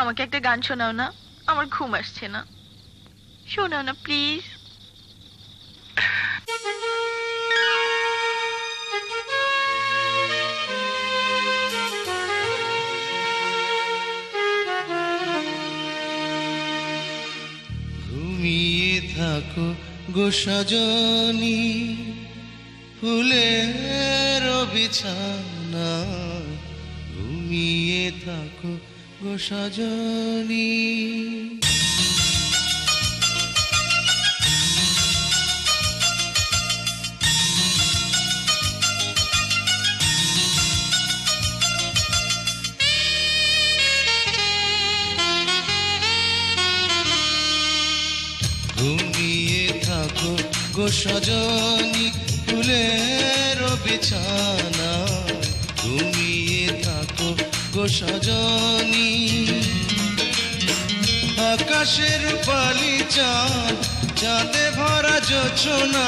আমাকে একটা গান শোনাও না। আমার ঘুম আসছে না। শোনাও না, প্লিজ। ঘুমিয়ে থাকো গো ফুলের বিছানা ঘুমিয়ে থাকো সজনী ঘুমিয়ে থাকো গো সজনী ফুলের বিছানা সজনী। আকাশের পালি চাঁদ, চাঁদে ভরা যোছনা।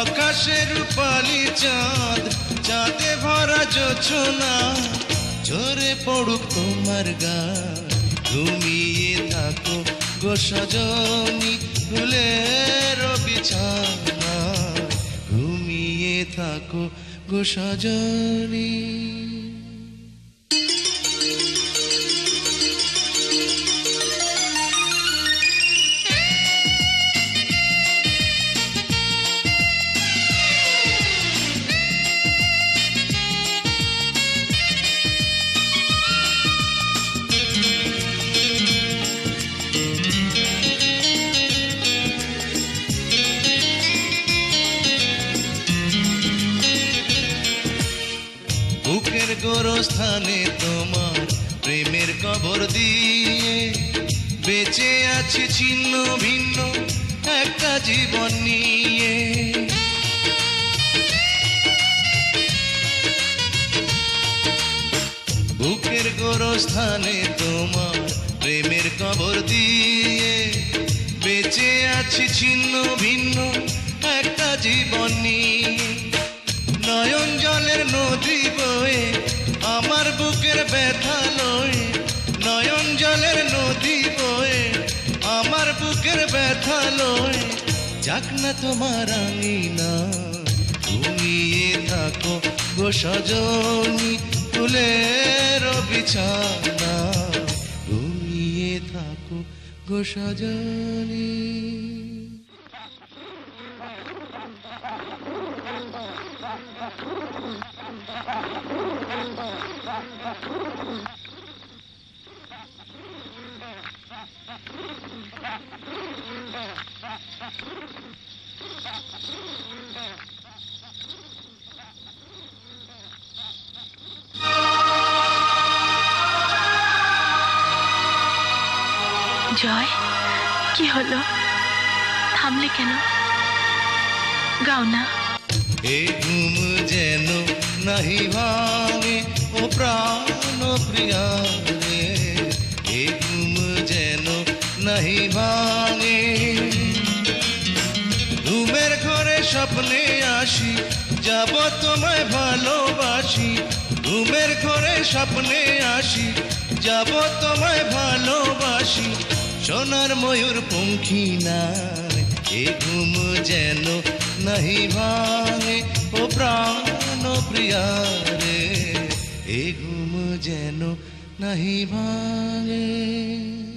আকাশের পালি চাঁদ, চাঁদে ভরা যোছনা। জোরে পড়ুক তোমার গান, ঘুমিয়ে থাকো গো সজনী। ফুলের বিছানা ঘুমিয়ে থাকো গো সজনী। গোরস্থানে তোমার প্রেমের কবর দিয়ে। বেঁচে আছে ছিন্ন ভিন্ন একটা জীবন নিয়ে। বুকের গোরস্থানে তোমার প্রেমের কবর দিয়ে। বেঁচে আছি ছিন্ন ভিন্ন একটা জীবন নিয়ে। নয়ন জলের নদী বয়ে ব্যথা লয়ে নয়ন জলের নদী বয়ে আমার বুকের ব্যথা লয়ে যাক না তোমার আঙিনা, ঘুমিয়ে থাকো গো সজনী ফুলের বিছানা। ঘুমিয়ে থাকো গো সজনী। জয় কি হলো? থামলে কেন? গাও না। এ ঘুম যেন নাহি ভাঙে ঘুমের ঘরে স্বপ্নে আসি যাব তোমায় ভালোবাসি সোনার ময়ূর পঙ্খী নাই এ ঘুম যেন নাহি ভাঙে ও প্রাণ প্রিয়া রে এ ঘুম যেন নাহি ভাঙে।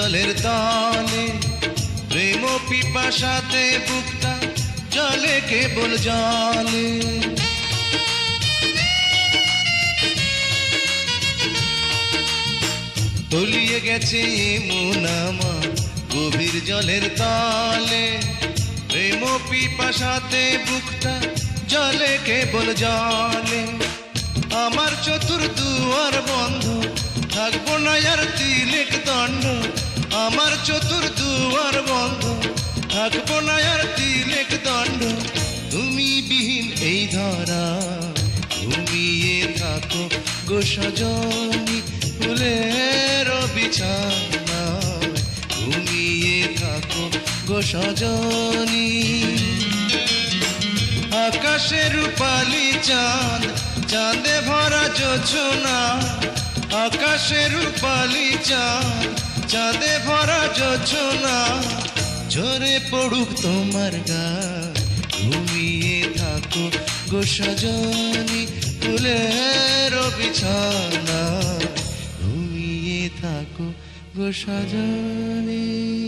জলের তলে, প্রেম পিপাসাতে বুকটা জলে কেবল জলে। তলিয়ে গেছে মন আমার গভীর জলের তলে, প্রেম পিপাসাতে বুকটা জলে কেবল জলে। আমার চতুর দুয়ার বন্ধ, থাকব না আর তিলেক দণ্ড আমার চতুর দুয়ার বন্ধ। থাকব না আর তিলেক দণ্ড। তুমি বিহীন এই ধরা। ঘুমিয়ে থাকো গো সজনী ফুলের বিছানা। ঘুমিয়ে থাকো গো সজনী। আকাশে রূপালি চাঁদ, চাঁদে ভরা যোজনা আকাশে রূপালি চাঁদ চাঁদে ভরা যোজনা, ঝরে পড়ুক তোমার গা। ঘুমিয়ে থাকো গো তুলে ফুলের বিছানা। ঘুমিয়ে থাকো গো সজনী।